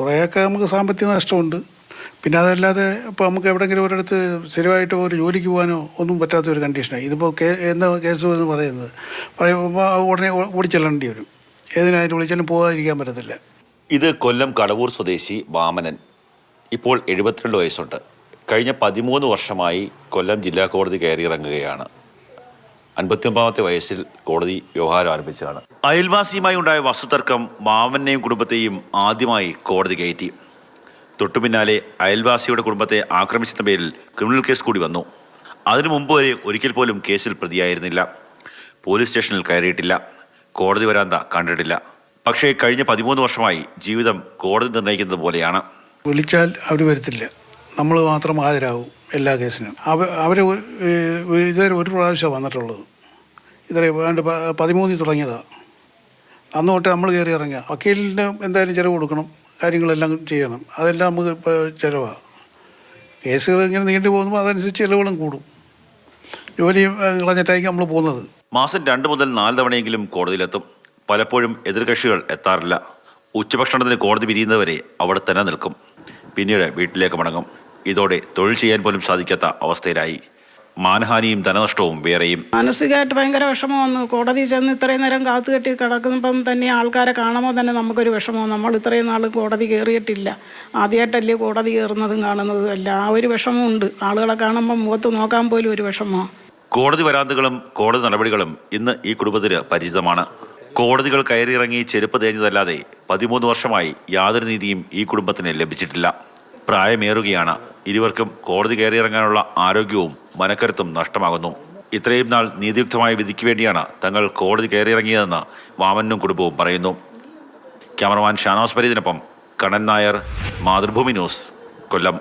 കുറേയൊക്കെ നമുക്ക് സാമ്പത്തിക നഷ്ടമുണ്ട്. പിന്നെ അതല്ലാതെ ഇപ്പോൾ നമുക്ക് എവിടെയെങ്കിലും ഒരിടത്ത് സ്ഥിരമായിട്ട് ഒരു ജോലിക്ക് പോകാനോ ഒന്നും പറ്റാത്ത ഒരു കണ്ടീഷനാണ് ഇതിപ്പോൾ കേ എന്താ കേസ് എന്ന് പറയുന്നത്? പറയുമ്പോൾ ഉടനെ ഓടിച്ചെല്ലേണ്ടി വരും. ഏതിനായിട്ട് വിളിച്ചാലും പോകാതിരിക്കാൻ പറ്റത്തില്ല. ഇത് കൊല്ലം കടവൂർ സ്വദേശി വാമനൻ. ഇപ്പോൾ എഴുപത്തിരണ്ട് വയസ്സുണ്ട്. കഴിഞ്ഞ പതിമൂന്ന് വർഷമായി കൊല്ലം ജില്ലാ കോടതി കയറിയിറങ്ങുകയാണ്. അൻപത്തിയൊമ്പതാമത്തെ വയസ്സിൽ കോടതി വ്യവഹാരം ആരംഭിച്ചതാണ്. അയൽവാസിയുമായി ഉണ്ടായ വസ്തുതർക്കം വാമനെയും കുടുംബത്തെയും ആദ്യമായി കോടതി കയറ്റി. തൊട്ടു പിന്നാലെ അയൽവാസിയുടെ കുടുംബത്തെ ആക്രമിച്ചെന്ന പേരിൽ ക്രിമിനൽ കേസ് കൂടി വന്നു. അതിനു മുമ്പ് വരെ ഒരിക്കൽ പോലും കേസിൽ പ്രതിയായിരുന്നില്ല. പോലീസ് സ്റ്റേഷനിൽ കയറിയിട്ടില്ല. കോടതി വരാന്ത കണ്ടിട്ടില്ല. പക്ഷേ കഴിഞ്ഞ പതിമൂന്ന് വർഷമായി ജീവിതം കോടതി നിർണയിക്കുന്നത് പോലെയാണ്. വിളിച്ചാൽ അവർ വരത്തില്ല. നമ്മൾ മാത്രം ഹാജരാകും എല്ലാ കേസിനും. അവ അവർ ഇതുവരെ ഒരു പ്രാവശ്യമാണ് വന്നിട്ടുള്ളത്. ഇതുവരെ വേണ്ട പതിമൂന്നിൽ തുടങ്ങിയതാണ് അന്ന് തൊട്ട് നമ്മൾ കയറി ഇറങ്ങുക. വക്കീലിന് എന്തായാലും ചിലവ് കൊടുക്കണം. കാര്യങ്ങളെല്ലാം ചെയ്യണം. അതെല്ലാം നമുക്ക് ചിലവാണ് കേസുകൾ ഇങ്ങനെ നീണ്ടു പോകുമ്പോൾ അതനുസരിച്ച് ചിലവുകളും കൂടും. ജോലി കളഞ്ഞിട്ടായിരിക്കും നമ്മൾ പോകുന്നത്. മാസം രണ്ട് മുതൽ നാല് തവണയെങ്കിലും കോടതിയിലെത്തും. പലപ്പോഴും എതിർകക്ഷികൾ എത്താറില്ല. ഉച്ചഭക്ഷണത്തിന് കോടതി പിരിയുന്നവരെ അവിടെ തന്നെ നിൽക്കും. പിന്നീട് വീട്ടിലേക്ക് മടങ്ങും. ഇതോടെ തൊഴിൽ ചെയ്യാൻ പോലും സാധിക്കാത്ത അവസ്ഥയിലായി. മാനഹാനിയും ധനനഷ്ടവും വേറെയും. മാനസികമായിട്ട് ഭയങ്കര വിഷമം വന്നു. കോടതി ചെന്ന് ഇത്രയും നേരം കാത്തു കെട്ടി കിടക്കുമ്പം തന്നെ ആൾക്കാരെ കാണുമ്പോൾ തന്നെ നമുക്കൊരു വിഷമം നമ്മൾ ഇത്രയും നാൾ കോടതി കയറിയിട്ടില്ല ആദ്യമായിട്ടല്ലേ കോടതി കയറുന്നതും കാണുന്നതും. അല്ല ആ ഒരു വിഷമമുണ്ട്. ആളുകളെ കാണുമ്പോൾ മുഖത്ത് നോക്കാൻ പോലും ഒരു വിഷമമാണ് കോടതി വരാന്തകളും കോടതി നടപടികളും ഇന്ന് ഈ കുടുംബത്തിന് പരിചിതമാണ്. കോടതികൾ കയറിയിറങ്ങി ചെരുപ്പ് തേഞ്ഞതല്ലാതെ പതിമൂന്ന് വർഷമായി യാതൊരു നീതിയും ഈ കുടുംബത്തിന് ലഭിച്ചിട്ടില്ല. പ്രായമേറുകയാണ്. ഇരുവർക്കും കോടതി കയറിയിറങ്ങാനുള്ള ആരോഗ്യവും മനക്കരുത്തും നഷ്ടമാകുന്നു. ഇത്രയും നാൾ നീതിയുക്തമായ വിധിക്ക് വേണ്ടിയാണ് തങ്ങൾ കോടതി കയറിയിറങ്ങിയതെന്ന് വാമനും കുടുംബവും പറയുന്നു. ക്യാമറമാൻ ഷാനോസ് ഫരീദിനൊപ്പം കണ്ണൻ നായർ മാതൃഭൂമി ന്യൂസ് കൊല്ലം.